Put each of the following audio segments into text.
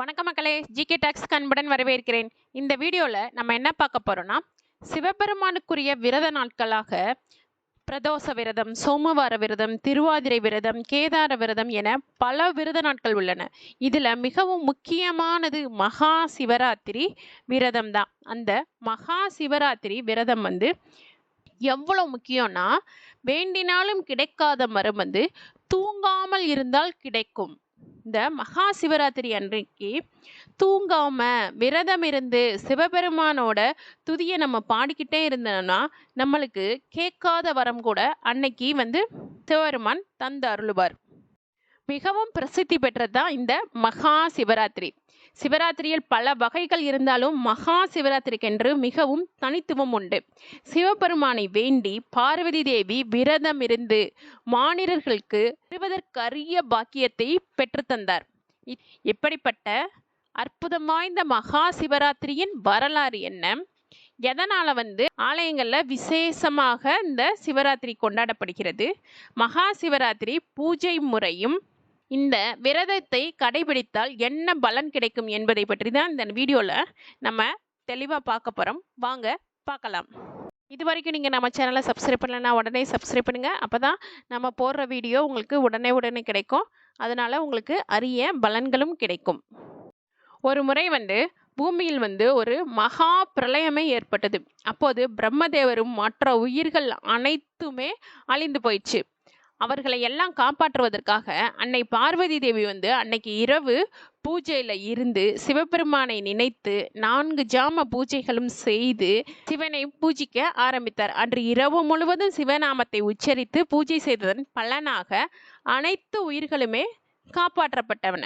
வணக்கம் மக்களே GK tax கண்புடன் வரவேற்கிறேன். இந்த வீடியோவில் நம்ம என்ன பார்க்க போகிறோன்னா சிவபெருமானுக்குரிய விரத நாட்களாக பிரதோஷ விரதம் சோமவார விரதம் திருவாதிரை விரதம் கேதார விரதம் என பல விரத நாட்கள் உள்ளன. இதில் மிகவும் முக்கியமானது மகா சிவராத்திரி விரதம் தான் அந்த மகா சிவராத்திரி விரதம் வந்து எவ்வளோ முக்கியம்னா வேண்டினாலும் கிடைக்காத மரம் வந்து தூங்காமல் இருந்தால் கிடைக்கும். இந்த மகா சிவராத்திரி அன்றைக்கு தூங்காம விரதம் இருந்து சிவபெருமானோட துதியை நம்ம பாடிக்கிட்டே இருந்தோம்னா நம்மளுக்கு கேட்காத வரம் கூட அன்னைக்கு வந்து சிவபெருமான் தந்து அருளுவார். மிகவும் பிரசித்தி பெற்றது தான் இந்த மகா சிவராத்திரி. சிவராத்திரியில் பல வகைகள் இருந்தாலும் மகா சிவராத்திரிக்கென்று மிகவும் தனித்துவம் உண்டு. சிவபெருமானை வேண்டி பார்வதி தேவி விரதம் இருந்து மானிடர்களுக்கு பெறுவதற்கரிய பாக்கியத்தை பெற்றுத்தந்தார் இப்படிப்பட்ட அற்புதம் வாய்ந்த மகா சிவராத்திரியின் வரலாறு என்ன? எதனால் வந்து ஆலயங்களில் விசேஷமாக இந்த சிவராத்திரி கொண்டாடப்படுகிறது? மகா சிவராத்திரி பூஜை முறையும் இந்த விரதத்தை கடைபிடித்தால் என்ன பலன் கிடைக்கும் என்பதை பற்றி தான் இந்த வீடியோவில் நம்ம தெளிவாக பார்க்க போகிறோம் வாங்க பார்க்கலாம். இது வரைக்கும் நீங்கள் நம்ம சேனலை சப்ஸ்கிரைப் பண்ணலைன்னா உடனே சப்ஸ்கிரைப் பண்ணுங்கள் அப்போ தான் நம்ம போடுற வீடியோ உங்களுக்கு உடனே உடனே கிடைக்கும். அதனால் உங்களுக்கு அரிய பலன்களும் கிடைக்கும். ஒரு முறை வந்து பூமியில் வந்து ஒரு மகா பிரளயமே ஏற்பட்டது. அப்போது பிரம்மதேவரும் மற்ற உயிர்கள் அனைத்துமே அழிந்து போயிடுச்சு. அவர்களை எல்லாம் காப்பாற்றுவதற்காக அன்னை பார்வதி தேவி வந்து அன்னைக்கு இரவு பூஜையில் இருந்து சிவபெருமானை நினைத்து நான்கு ஜாம பூஜைகளும் செய்து சிவனை பூஜிக்க ஆரம்பித்தார். அன்று இரவு முழுவதும் சிவநாமத்தை உச்சரித்து பூஜை செய்ததன் பலனாக அனைத்து உயிர்களுமே காப்பாற்றப்பட்டவன.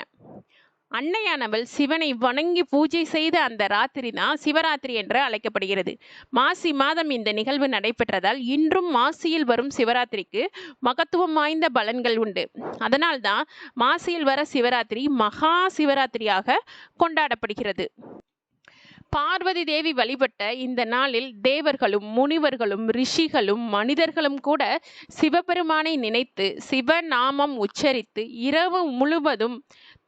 அன்னையானவள் சிவனை வணங்கி பூஜை செய்த அந்த ராத்திரி தான் சிவராத்திரி என்று அழைக்கப்படுகிறது. மாசி மாதம் இந்த நிகழ்வு நடைபெற்றதால் இன்றும் மாசியில் வரும் சிவராத்திரிக்கு மகத்துவம் வாய்ந்த பலன்கள் உண்டு. அதனால்தான் மாசியில் வர சிவராத்திரி மகா சிவராத்திரியாக கொண்டாடப்படுகிறது. பார்வதி தேவி வழிபட்ட இந்த நாளில் தேவர்களும் முனிவர்களும் ரிஷிகளும் மனிதர்களும் கூட சிவபெருமானை நினைத்து சிவநாமம் உச்சரித்து இரவு முழுவதும்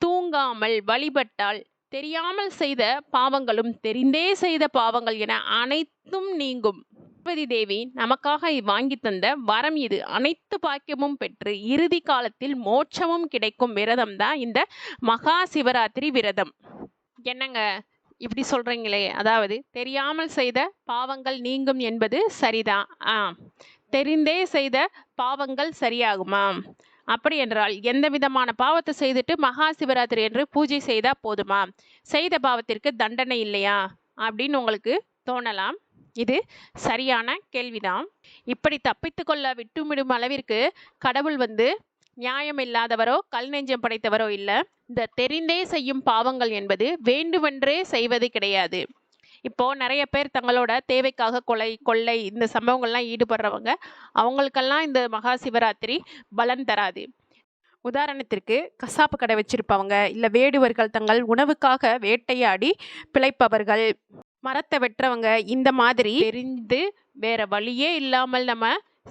தூங்காமல் வழிபட்டால் தெரியாமல் செய்த பாவங்களும் தெரிந்தே செய்த பாவங்கள் என அனைத்தும் நீங்கும். பார்வதி தேவி நமக்காக வாங்கி தந்த வரம் இது. அனைத்து பாக்கியமும் பெற்று இறுதி காலத்தில் மோட்சமும் கிடைக்கும் விரதம் தான் இந்த மகா சிவராத்திரி விரதம். என்னங்க? இப்படி சொல்கிறீங்களே அதாவது தெரியாமல் செய்த பாவங்கள் நீங்கும் என்பது சரிதான் ஆ தெரிந்தே செய்த பாவங்கள் சரியாகுமா? அப்படி என்றால் எந்த விதமான பாவத்தை செய்துட்டு மகா சிவராத்திரி என்று பூஜை செய்தா போதுமா? செய்த பாவத்திற்கு தண்டனை இல்லையா? அப்படின்னு உங்களுக்கு தோணலாம். இது சரியான கேள்விதான். இப்படி தப்பித்து கொள்ள விட்டுமிடும் அளவிற்கு கடவுள் வந்து நியாயம் இல்லாதவரோ கல் நெஞ்சம் படைத்தவரோ இல்லை. இந்த தெரிந்தே செய்யும் பாவங்கள் என்பது வேண்டுமென்றே செய்வது கிடையாது. இப்போ நிறைய பேர் தங்களோட தேவைக்காக கொலை கொள்ளை இந்த சம்பவங்கள்லாம் ஈடுபடுறவங்க அவங்களுக்கெல்லாம் இந்த மகா சிவராத்திரி பலன் தராது. உதாரணத்திற்கு கசாப்பு கடை வச்சிருப்பவங்க இல்லை வேடுவர்கள் தங்கள் உணவுக்காக வேட்டையாடி பிழைப்பவர்கள் மரத்தை வெட்டுறவங்க இந்த மாதிரி தெரிந்து வேற வழியே இல்லாமல் நம்ம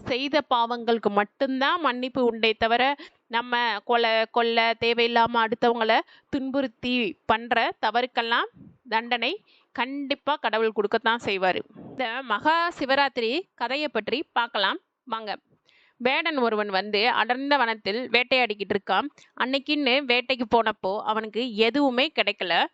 செய்த பாவங்களுக்கு மட்டும்தான் மன்னிப்பு உண்டே தவிர நம்ம கொலை கொல்ல தேவையில்லாமல் அடுத்தவங்களை துன்புறுத்தி பண்ணுற தவறுக்கெல்லாம் தண்டனை கண்டிப்பாக கடவுள் கொடுக்கத்தான் செய்வார். இந்த மகா சிவராத்திரி கதையை பற்றி பார்க்கலாம். வாங்க. வேடன் ஒருவன் வந்து அடர்ந்த வனத்தில் வேட்டையாடிக்கிட்டு இருக்கான். அன்னைக்குன்னு வேட்டைக்கு போனப்போ அவனுக்கு எதுவுமே கிடைக்கல.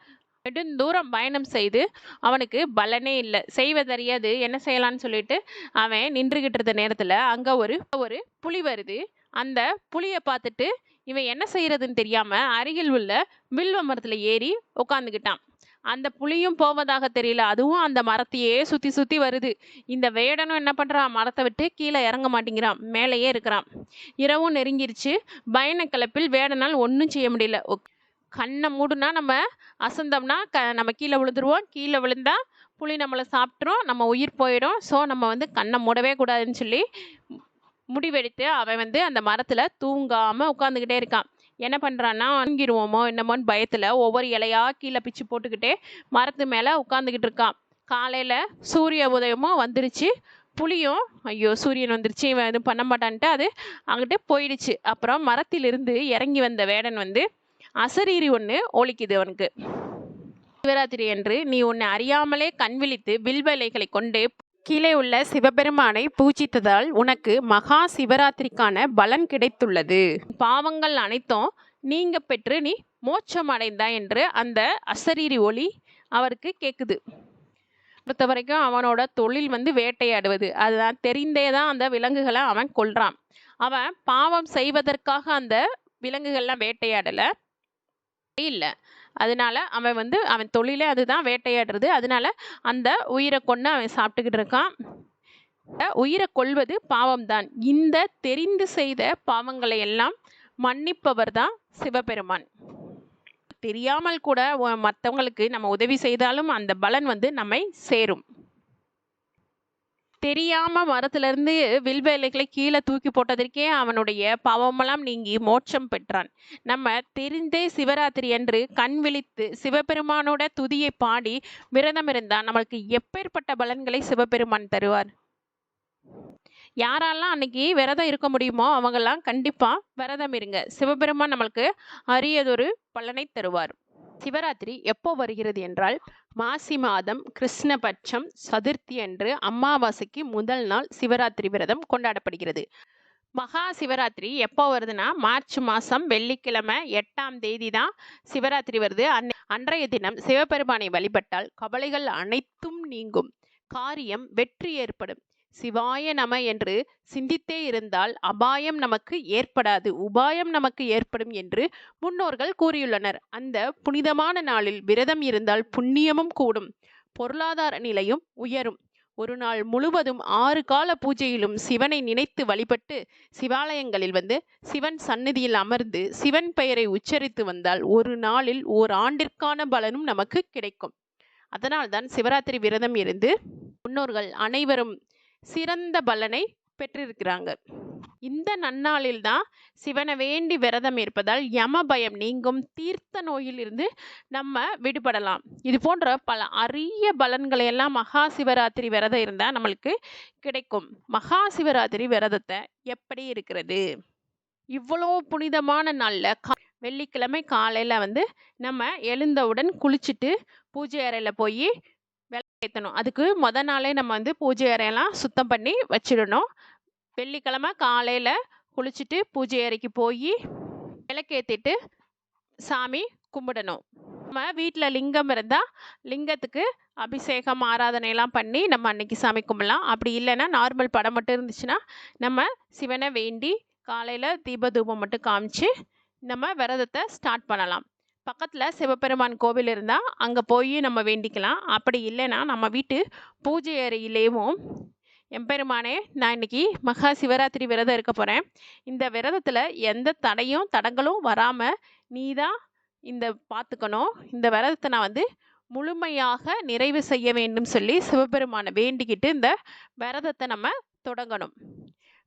நெடுந்தூரம் பயணம் செய்து அவனுக்கு பலனே இல்லை. செய்வதறியாது என்ன செய்யலான்னு சொல்லிட்டு அவன் நின்றுகிட்டு இருந்த நேரத்தில் அங்கே ஒரு ஒரு புலி வருது. அந்த புலியை பார்த்துட்டு இவன் என்ன செய்யறதுன்னு தெரியாமல் அருகில் உள்ள வில்வ மரத்தில் ஏறி உட்காந்துக்கிட்டான் அந்த புலியும் போவதாக தெரியல. அதுவும் அந்த மரத்தையே சுற்றி சுற்றி வருது. இந்த வேடனும் என்ன பண்ணுறான் மரத்தை விட்டு கீழே இறங்க மாட்டேங்கிறான். மேலேயே இருக்கிறான். இரவும் நெருங்கிருச்சு. பயண கிளப்பில் வேடனால் ஒன்றும் செய்ய முடியல. ஓகே கண்ணை மூடுனா நம்ம அசந்தோம்னா க நம்ம கீழே விழுந்துருவோம். கீழே விழுந்தா புளி நம்மளை சாப்பிட்ரும் நம்ம உயிர் போயிடும். ஸோ நம்ம வந்து கண்ணை மூடவே கூடாதுன்னு சொல்லி முடிவெடுத்து அவன் வந்து அந்த மரத்தில் தூங்காமல் உட்காந்துக்கிட்டே இருக்கான். என்ன பண்ணுறான்னா வாங்கிடுவோமோ என்னமோன்னு பயத்தில் ஒவ்வொரு இலையாக கீழே பிச்சு போட்டுக்கிட்டே மரத்து மேலே உட்காந்துக்கிட்டு இருக்கான். காலையில் சூரிய உதயமும் வந்துருச்சு. புளியும் ஐயோ சூரியன் வந்துருச்சு. இவன் எதுவும் பண்ண மாட்டான்ட்டு அது அங்கிட்டே போயிடுச்சு. அப்புறம் மரத்திலிருந்து இறங்கி வந்த வேடன் வந்து அசரீரி ஒன்று ஒலிக்குது அவனுக்கு. சிவராத்திரி என்று நீ உன்னை அறியாமலே கண் விழித்து வில்வலைகளை கொண்டு கீழே உள்ள சிவபெருமானை பூஜித்ததால் உனக்கு மகா சிவராத்திரிக்கான பலன் கிடைத்துள்ளது. பாவங்கள் அனைத்தும் நீங்க பெற்று நீ மோட்சம் அடைந்தா என்று அந்த அசரீரி ஒளி அவருக்கு கேட்குது பொறுத்த வரைக்கும் அவனோட தொழில் வந்து வேட்டையாடுவது. அதுதான் தெரிந்தே தான் அந்த விலங்குகளை அவன் கொள்றான் அவன் பாவம் செய்வதற்காக அந்த விலங்குகள்லாம் வேட்டையாடலை. இல்லை. அதனால அவன் வந்து அவன் தொழிலே அதுதான் வேட்டையாடுறது. அதனால அந்த உயிரை கொண்டு அவன் சாப்பிட்டுக்கிட்டு இருக்கான். உயிரை கொல்வது பாவம்தான். இந்த தெரிந்து செய்த பாவங்களை எல்லாம் மன்னிப்பவர் தான் சிவபெருமான். தெரியாமல் கூட மற்றவங்களுக்கு நம்ம உதவி செய்தாலும் அந்த பலன் வந்து நம்மை சேரும். தெரியாம மரத்துல இருந்து வில்வேலைகளை கீழே தூக்கி போட்டதற்கே அவனுடைய பாவமெல்லாம் நீங்கி மோட்சம் பெற்றான். நம்ம தெரிந்தே சிவராத்திரி அன்று கண் விழித்து சிவபெருமானோட துதியை பாடி விரதம் இருந்தா நம்மளுக்கு எப்பேற்பட்ட பலன்களை சிவபெருமான் தருவார்? யாரெல்லாம் அன்னைக்கு விரதம் இருக்க முடியுமோ அவங்கெல்லாம் கண்டிப்பா விரதம் இருங்க. சிவபெருமான் நம்மளுக்கு அரியதொரு பலனை தருவார். சிவராத்திரி எப்போ வருகிறது என்றால் மாசி மாதம் கிருஷ்ணபட்சம் சதுர்த்தி அன்று அமாவாசைக்கு முதல் நாள் சிவராத்திரி விரதம் கொண்டாடப்படுகிறது. மகா சிவராத்திரி எப்போ வருதுன்னா மார்ச் மாதம் வெள்ளிக்கிழமை எட்டாம் தேதி தான் சிவராத்திரி வருது. அன்னை அன்றைய தினம் சிவபெருமானை வழிபட்டால் கவலைகள் அனைத்தும் நீங்கும். காரியம் வெற்றி ஏற்படும். சிவாய நம என்று சிந்தித்தே இருந்தால் அபாயம் நமக்கு ஏற்படாது உபாயம் நமக்கு ஏற்படும் என்று முன்னோர்கள் கூறியுள்ளனர். அந்த புனிதமான நாளில் விரதம் இருந்தால் புண்ணியமும் கூடும் பொருளாதார நிலையும் உயரும். ஒரு நாள் முழுவதும் ஆறு கால பூஜையிலும் சிவனை நினைத்து வழிபட்டு சிவாலயங்களில் வந்து சிவன் சந்நிதியில் அமர்ந்து சிவன் பெயரை உச்சரித்து வந்தால் ஒரு நாளில் ஓர் ஆண்டிற்கான பலனும் நமக்கு கிடைக்கும். அதனால்தான் சிவராத்திரி விரதம் இருந்து முன்னோர்கள் அனைவரும் சிறந்த பலனை பெற்றிருக்கிறாங்க. இந்த நன்னாளில் தான் சிவனை வேண்டி விரதம் இருப்பதால் யம பயம் நீங்கும். தீர்த்த நோயில் இருந்து நம்ம விடுபடலாம். இது போன்ற பல அரிய பலன்களை எல்லாம் மகா சிவராத்திரி விரதம் இருந்தால் நம்மளுக்கு கிடைக்கும். மகா சிவராத்திரி விரதத்தை எப்படி இருக்கிறது? இவ்வளோ புனிதமான நாளில் வெள்ளிக்கிழமை காலையில் வந்து நம்ம எழுந்தவுடன் குளிச்சுட்டு பூஜை அறையில் போய் ஏற்றணும் அதுக்கு மொதல் நாளே நம்ம வந்து பூஜை அறையெல்லாம் சுத்தம் பண்ணி வச்சிடணும். வெள்ளிக்கிழமை காலையில் குளிச்சுட்டு பூஜை அறைக்கு போய் விளக்கேற்றிட்டு சாமி கும்பிடணும். நம்ம வீட்டில் லிங்கம் இருந்தால் லிங்கத்துக்கு அபிஷேகம் ஆராதனையெல்லாம் பண்ணி நம்ம அன்னைக்கு சாமி கும்பிடலாம். அப்படி இல்லைன்னா நார்மல் படம் மட்டும் இருந்துச்சுன்னா நம்ம சிவனை வேண்டி காலையில் தீபதூபம் மட்டும் காமிச்சு நம்ம விரதத்தை ஸ்டார்ட் பண்ணலாம். பக்கத்தில் சிவபெருமான் கோவில் இருந்தால் அங்கே போய் நம்ம வேண்டிக்கலாம். அப்படி இல்லைன்னா நம்ம வீட்டு பூஜை அறையிலேயும் எம்பெருமானே நான் இன்னைக்கு மகா சிவராத்திரி விரதம் இருக்க போகிறேன் இந்த விரதத்தில் எந்த தடையும் தடங்களும் வராமல் நீ தான் இந்த பார்த்துக்கணும் இந்த விரதத்தை நான் வந்து முழுமையாக நிறைவு செய்ய வேண்டும் சொல்லி சிவபெருமானை வேண்டிக்கிட்டு இந்த விரதத்தை நம்ம தொடங்கணும்.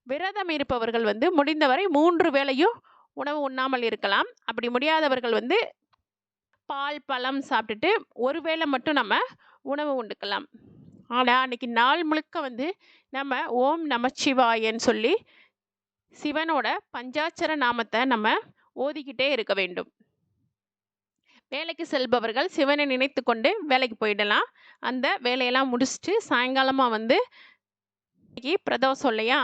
விரதம் இருப்பவர்கள் வந்து முடிந்தவரை மூன்று வேளையும் உணவு உண்ணாமல் இருக்கலாம். அப்படி முடியாதவர்கள் வந்து பால் பழம் சாப்பிட்டுட்டு ஒரு வேளை மட்டும் நம்ம உணவு உண்டுக்கலாம். ஆனால் அன்னைக்கு நாள் முழுக்க வந்து நம்ம ஓம் நமச்சிவாயன்னு சொல்லி சிவனோட பஞ்சாட்சர நாமத்தை நம்ம ஓதிக்கிட்டே இருக்க வேண்டும். வேலைக்கு செல்பவர்கள் சிவனை நினைத்து கொண்டு வேலைக்கு போயிடலாம். அந்த வேலையெல்லாம் முடிச்சுட்டு சாயங்காலமாக வந்து இன்னைக்கு பிரதோஷம் இல்லையா?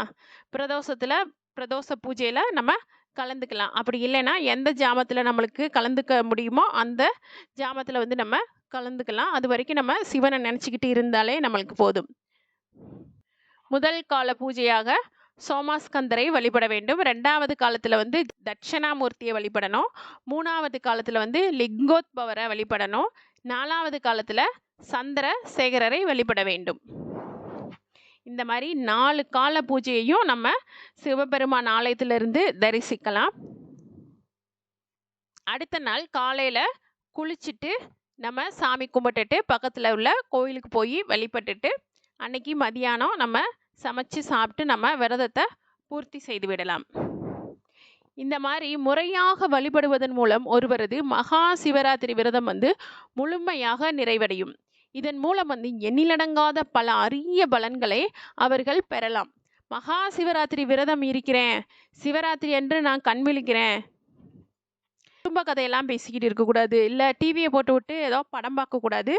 பிரதோஷத்தில் பிரதோஷ பூஜையில் நம்ம கலந்துக்கலாம். அப்படி இல்லைன்னா எந்த ஜாமத்தில் நம்மளுக்கு கலந்துக்க முடியுமோ அந்த ஜாமத்தில் வந்து நம்ம கலந்துக்கலாம். அது வரைக்கும் நம்ம சிவனை நினச்சிக்கிட்டு இருந்தாலே நம்மளுக்கு போதும். முதல் கால பூஜையாக சோமாஸ்கந்தரை வழிபட வேண்டும். ரெண்டாவது காலத்தில் வந்து தட்சணாமூர்த்தியை வழிபடணும். மூணாவது காலத்தில் வந்து லிங்கோத்பவரை வழிபடணும். நாலாவது காலத்தில் சந்திர சேகரரை வழிபட வேண்டும். இந்த மாதிரி நாலு கால பூஜையையும் நம்ம சிவபெருமான் ஆலயத்திலிருந்து தரிசிக்கலாம். அடுத்த நாள் காலையில் குளிச்சுட்டு நம்ம சாமி கும்பிட்டுட்டு பக்கத்தில் உள்ள கோயிலுக்கு போய் வழிபட்டுட்டு அன்னைக்கு மதியானம் நம்ம சமைச்சு சாப்பிட்டு நம்ம விரதத்தை பூர்த்தி செய்து விடலாம். இந்த மாதிரி முறையாக வழிபடுவதன் மூலம் ஒருவரது மகா சிவராத்திரி விரதம் வந்து முழுமையாக நிறைவடையும். இதன் மூலம் வந்து எண்ணிலடங்காத பல அரிய பலன்களை அவர்கள் பெறலாம். மகா சிவராத்திரி விரதம் இருக்கிறேன். சிவராத்திரி என்று நான் கண் விழிக்கிறேன். குடும்ப கதையெல்லாம் பேசிக்கிட்டு இருக்கக்கூடாது. இல்லை டிவியை போட்டு விட்டு ஏதோ படம் பார்க்கக்கூடாது.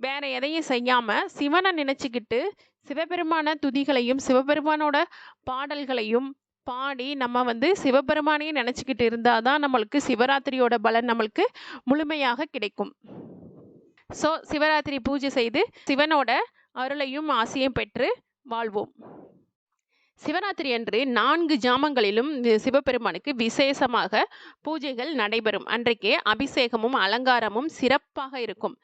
வேற எதையும் செய்யாமல் சிவனை நினச்சிக்கிட்டு சிவபெருமான துதிகளையும் சிவபெருமானோட பாடல்களையும் பாடி நம்ம வந்து சிவபெருமானையும் நினச்சிக்கிட்டு இருந்தால் தான் நம்மளுக்கு சிவராத்திரியோட பலன் நம்மளுக்கு முழுமையாக கிடைக்கும். ஸோ சிவராத்திரி பூஜை செய்து சிவனோட அருளையும் ஆசையும் பெற்று வாழ்வோம். சிவராத்திரி அன்று நான்கு ஜாமங்களிலும் சிவபெருமானுக்கு விசேஷமாக பூஜைகள் நடைபெறும். அன்றைக்கே அபிஷேகமும் அலங்காரமும் சிறப்பாக இருக்கும்.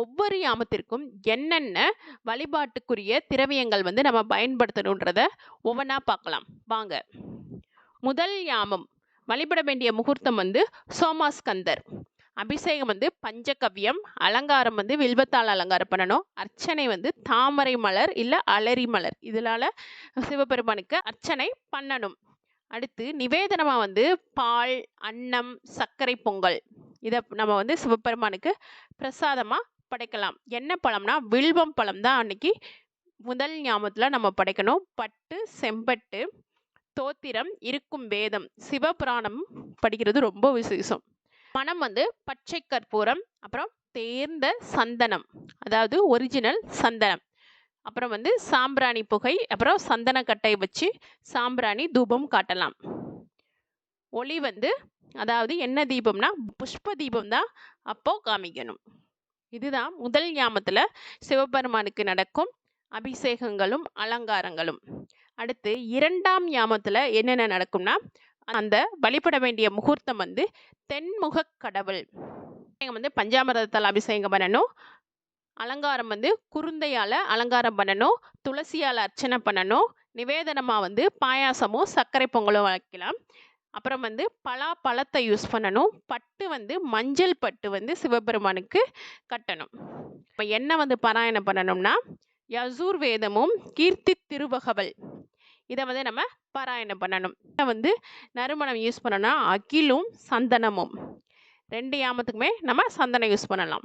ஒவ்வொரு யாமத்திற்கும் என்னென்ன வழிபாட்டுக்குரிய திரவியங்கள் வந்து நம்ம பயன்படுத்தணுன்றத ஒவ்வொன்றா பார்க்கலாம். வாங்க. முதல் யாமம் வழிபட வேண்டிய முகூர்த்தம் வந்து சோமாஸ்கந்தர். அபிஷேகம் வந்து பஞ்சகவ்யம் அலங்காரம் வந்து வில்வத்தால் அலங்காரம் பண்ணணும். அர்ச்சனை வந்து தாமரை மலர் இல்லை அலரி மலர். இதனால சிவபெருமானுக்கு அர்ச்சனை பண்ணணும். அடுத்து நிவேதனமாக வந்து பால் அன்னம் சர்க்கரை பொங்கல். இதை நம்ம வந்து சிவபெருமானுக்கு பிரசாதமாக படைக்கலாம். என்ன பழம்னா வில்வம் பழம் தான் அன்னைக்கு முதல் ஞாபகத்தில் நம்ம படைக்கணும். பட்டு செம்பட்டு தோத்திரம் இருக்கும் வேதம் சிவபுராணம் படிக்கிறது ரொம்ப விசேஷம். பணம் வந்து பச்சை கற்பூரம் அப்புறம் தேர்ந்த சந்தனம் அதாவது ஒரிஜினல் சந்தனம். அப்புறம் வந்து சாம்பிராணி புகை அப்புறம் சந்தனக்கட்டை வச்சு சாம்பிராணி தூபம் காட்டலாம். ஒளி வந்து அதாவது என்ன தீபம்னா புஷ்ப தீபம் தான் அப்போ காமிக்கணும். இதுதான் முதல் ஞாமத்தில் சிவபெருமானுக்கு நடக்கும் அபிஷேகங்களும் அலங்காரங்களும். அடுத்து இரண்டாம் யாமத்தில் என்னென்ன நடக்கும்னா அந்த வழிபட வேண்டிய முகூர்த்தம் வந்து தென்முக கடவுள். அபிஷேகம் வந்து பஞ்சாமிரதத்தால் அபிஷேகம் பண்ணணும். அலங்காரம் வந்து குருந்தையால் அலங்காரம் பண்ணணும். துளசியால் அர்ச்சனை பண்ணணும். நிவேதனமாக வந்து பாயாசமும் சர்க்கரை பொங்கலும் வைக்கலாம். அப்புறம் வந்து பலா பழத்தை யூஸ் பண்ணணும். பட்டு வந்து மஞ்சள் பட்டு வந்து சிவபெருமானுக்கு கட்டணும். இப்போ என்ன வந்து பாராயணம் பண்ணணும்னா யசூர் வேதமும் கீர்த்தி திருவகவல். இதை வந்து நம்ம பாராயணம் பண்ணணும். இதை வந்து நறுமணம் யூஸ் பண்ணணும்னா அகிலும் சந்தனமும். ரெண்டு யாமத்துக்குமே நம்ம சந்தனம் யூஸ் பண்ணலாம்.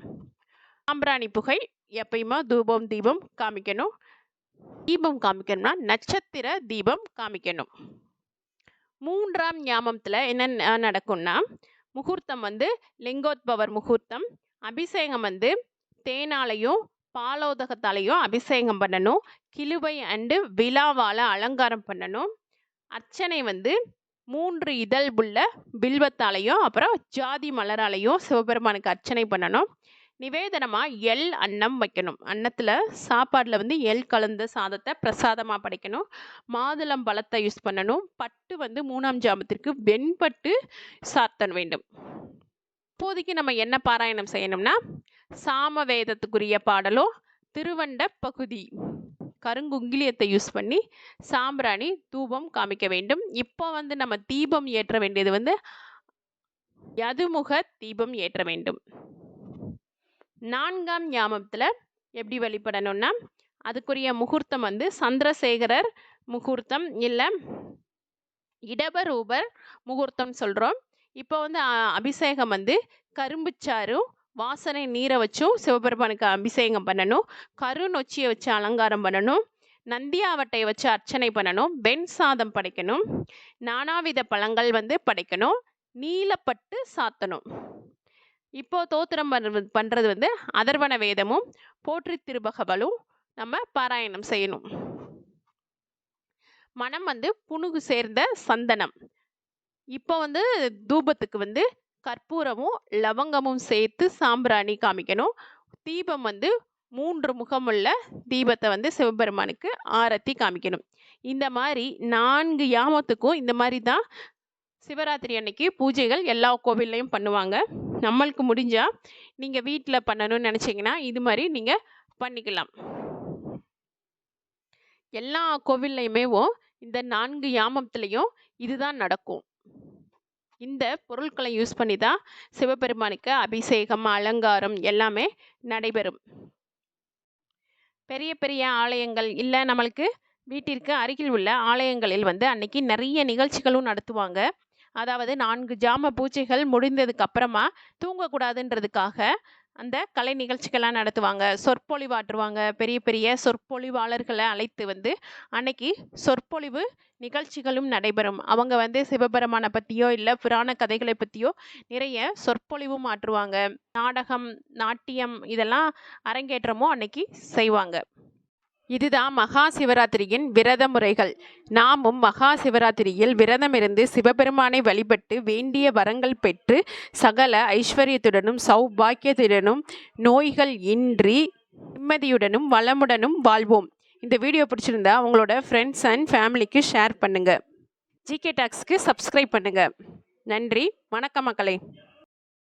சாம்பிராணி புகை எப்பயுமே தூபம் தீபம் காமிக்கணும். தீபம் காமிக்கணும்னா நட்சத்திர தீபம் காமிக்கணும். மூன்றாம் ஞாபகத்தில் என்ன நடக்கும்னா முகூர்த்தம் வந்து லிங்கோத்பவர் முகூர்த்தம் அபிஷேகம் வந்து தேனாலையும் பாலோதகத்தாலையும் அபிஷேகம் பண்ணணும். கிலுவை அண்டு விழாவால் அலங்காரம் பண்ணணும். அர்ச்சனை வந்து மூன்று இதழ் உள்ள பில்வத்தாலையும் அப்புறம் ஜாதி மலராலையும் சிவபெருமானுக்கு அர்ச்சனை பண்ணணும். நிவேதனமாக எள் அன்னம் வைக்கணும். அன்னத்தில் சாப்பாடில் வந்து எள் கலந்த சாதத்தை பிரசாதமாக படைக்கணும். மாதுளம் பழத்தை யூஸ் பண்ணணும். பட்டு வந்து மூணாம் ஜாமத்திற்கு வெண்பட்டு சாத்தன் வேண்டும். இப்போதைக்கு நம்ம என்ன பாராயணம் செய்யணும்னா சாம வேதத்துக்குரிய திருவண்ட பகுதி கருங்குங்கிலியத்தை யூஸ் பண்ணி சாம்பிராணி தூபம் காமிக்க வேண்டும். இப்போ வந்து நம்ம தீபம் ஏற்ற வேண்டியது வந்து யதுமுக தீபம் ஏற்ற வேண்டும். நான்காம் ஞாபகத்தில் எப்படி வழிபடணும்னா அதுக்குரிய முகூர்த்தம் வந்து சந்திரசேகரர் முகூர்த்தம் இல்லை இடபரூபர் முகூர்த்தம் சொல்கிறோம் இப்போ வந்து அ, அபிஷேகம் வந்து கரும்புச்சாரும் வாசனை நீரை வச்சும் சிவபெருமானுக்கு அபிஷேகம் பண்ணணும். கருநொச்சியை வச்சு அலங்காரம் பண்ணணும். நந்தியாவட்டை வச்சு அர்ச்சனை பண்ணணும். வெண் சாதம் படைக்கணும். நானாவித பழங்கள் வந்து படைக்கணும். நீலப்பட்டு சாத்தணும். இப்போ தோத்திரம் பண்றது பண்ணுறது வந்து அதர்வன வேதமும் போற்றி திருபகவலும் நம்ம பாராயணம் செய்யணும். மனம் வந்து புணுகு சேர்ந்த சந்தனம். இப்போ வந்து தூபத்துக்கு வந்து கற்பூரமும் லவங்கமும் சேர்த்து சாம்பிராணி காமிக்கணும். தீபம் வந்து மூன்று முகமுள்ள தீபத்தை வந்து சிவபெருமானுக்கு ஆரத்தி காமிக்கணும். இந்த மாதிரி நான்கு யாமத்துக்கும் இந்த மாதிரி தான் சிவராத்திரி அன்னைக்கு பூஜைகள் எல்லா கோவில்லையும் பண்ணுவாங்க. நம்மளுக்கு முடிஞ்சா நீங்கள் வீட்டில் பண்ணணும்னு நினச்சிங்கன்னா இது மாதிரி நீங்கள் பண்ணிக்கலாம். எல்லா கோவில்லையுமேவும் இந்த நான்கு யாமத்துலேயும் இதுதான் நடக்கும். இந்த பொருட்களை யூஸ் பண்ணி தான் சிவபெருமானுக்கு அபிஷேகம் அலங்காரம் எல்லாமே நடைபெறும். பெரிய பெரிய ஆலயங்கள் இல்லை நம்மளுக்கு வீட்டிற்கு அருகில் உள்ள ஆலயங்களில் வந்து அன்னைக்கு நிறைய நிகழ்ச்சிகளும் நடத்துவாங்க. அதாவது நான்கு ஜாம பூஜைகள் முடிந்ததுக்கு அப்புறமா தூங்கக்கூடாதுன்றதுக்காக அந்த கலை நிகழ்ச்சிகள்லாம் நடத்துவாங்க. சொற்பொழிவாற்றுவாங்க பெரிய பெரிய சொற்பொழிவாளர்களை அழைத்து வந்து அன்னைக்கு சொற்பொழிவு நிகழ்ச்சிகளும் நடைபெறும். அவங்க வந்து சிவபெருமானை பற்றியோ இல்லை புராண கதைகளை பற்றியோ நிறைய சொற்பொழிவும் ஆற்றுவாங்க. நாடகம் நாட்டியம் இதெல்லாம் அரங்கேற்றமும் அன்னைக்கு செய்வாங்க. இதுதான் மகா சிவராத்திரியின் விரத முறைகள் நாமும் மகா சிவராத்திரியில் விரதமிருந்து சிவபெருமானை வழிபட்டு வேண்டிய வரங்கள் பெற்று சகல ஐஸ்வர்யத்துடனும் சௌபாக்கியத்துடனும் நோய்கள் இன்றி நிம்மதியுடனும் வளமுடனும் வாழ்வோம். இந்த வீடியோ பிடிச்சிருந்தா உங்களோட ஃப்ரெண்ட்ஸ் அண்ட் ஃபேமிலிக்கு ஷேர் பண்ணுங்கள் ஜிகே டாக்ஸ்க்கு சப்ஸ்கிரைப் பண்ணுங்கள் நன்றி வணக்கம் மக்களே.